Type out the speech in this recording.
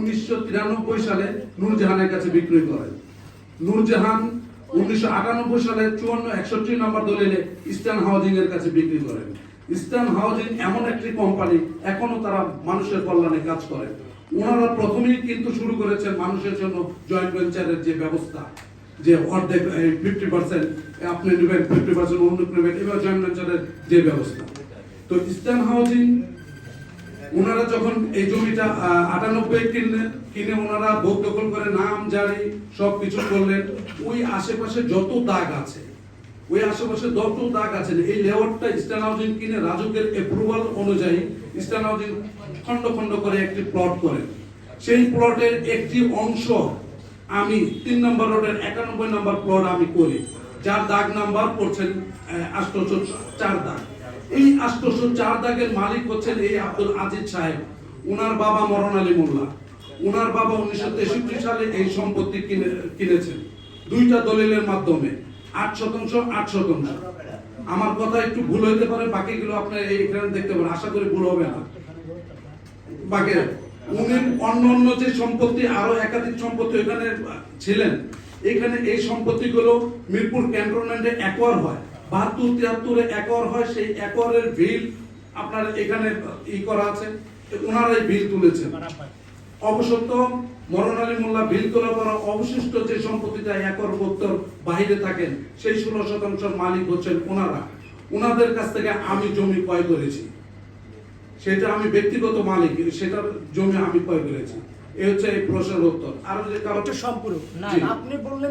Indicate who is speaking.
Speaker 1: উনিশশো তিরানব্বই সালে নূরজাহানের কাছে বিক্রি করেন নূরজাহান উনিশশো আটানব্বই সালে চুয়ান্ন, একষট্টি নম্বর দলিলে ইস্টার্ন হাউজিং এর কাছে বিক্রি করেন। ইস্টার্ন হাউজিং এমন একটি কোম্পানি এখনও তারা মানুষের কল্যাণে কাজ করে। ওনারা প্রথমেই কিন্তু শুরু করেছেন মানুষের জন্য জয়েন্ট ভেঞ্চারের যে ব্যবস্থা, যে অর্ধেক ফিফটি পার্সেন্ট আপনি নেবেন ফিফটি পার্সেন্ট অন্য নেবেন, এবার জয়েন্ট ভেঞ্চারের যে ব্যবস্থা। তো ইস্টার্ন হাউজিং ওনারা যখন এই জমিটা আটানব্বই কিনলেন কিনে ওনারা ভোগ দখল করে নাম, জারি সব কিছু করলেন, ওই আশেপাশে যত দাগ আছে, ওই আশেপাশে যত দাগ আছে, এই লেআউটটা ইস্টার্ন হাউজিং কিনে রাজুকের অ্যাপ্রুভাল অনুযায়ী ইস্টার্ন হাউজিং খন্ড খন্ড করে একটি প্লট করেন। সেই প্লটের একটি অংশ আমি, তিন নম্বর রোডের একানব্বই নম্বর প্লট আমি করি। যার দাগ নাম্বার পড়ছেন আষ্টশো চার দাগ। এই আষ্টশো চার দাগের মালিক হচ্ছেন এই আব্দুল আজিজ সাহেব। ওনার বাবা মরণ আলী মোল্লা। ওনার বাবা উনিশশো তেষট্টি সালে এই সম্পত্তি কিনে কিনেছেন, দুইটা দলিলের মাধ্যমে। আট শতাংশ আট শতাংশ। আমার কথা একটু ভুল হইতে পারে, বাকিগুলো আপনার এইখানে দেখতে পারেন। আশা করি ভুল হবে না। বাকি উনি অন্য অন্য যে সম্পত্তি আরও একাধিক সম্পত্তি এখানে ছিলেন, এখানে এই সম্পত্তিগুলো মিরপুর ক্যান্টনমেন্টে একর হয়। বাহাত্তর তিয়াত্তরে একর হয় সেই একরের বিল আপনার এখানে ই করা আছে ওনারা এই বিল তুলেছেন। অবসত্য মরণ আলী মোল্লা বিল তোলার পর অবশিষ্ট যে সম্পত্তিটা একর বত্তর বাহিরে থাকেন সেই ষোলো শতাংশ মালিক হচ্ছেন ওনারা ওনাদের কাছ থেকে আমি জমি ক্রয় করেছি। সেটা আমি ব্যক্তিগত মালিক সেটা জমি আমি ক্রয় করেছি। এই হচ্ছে এই প্রশ্নের উত্তর। আর যে কারও
Speaker 2: সম্পূর্ণ না আপনি বললেন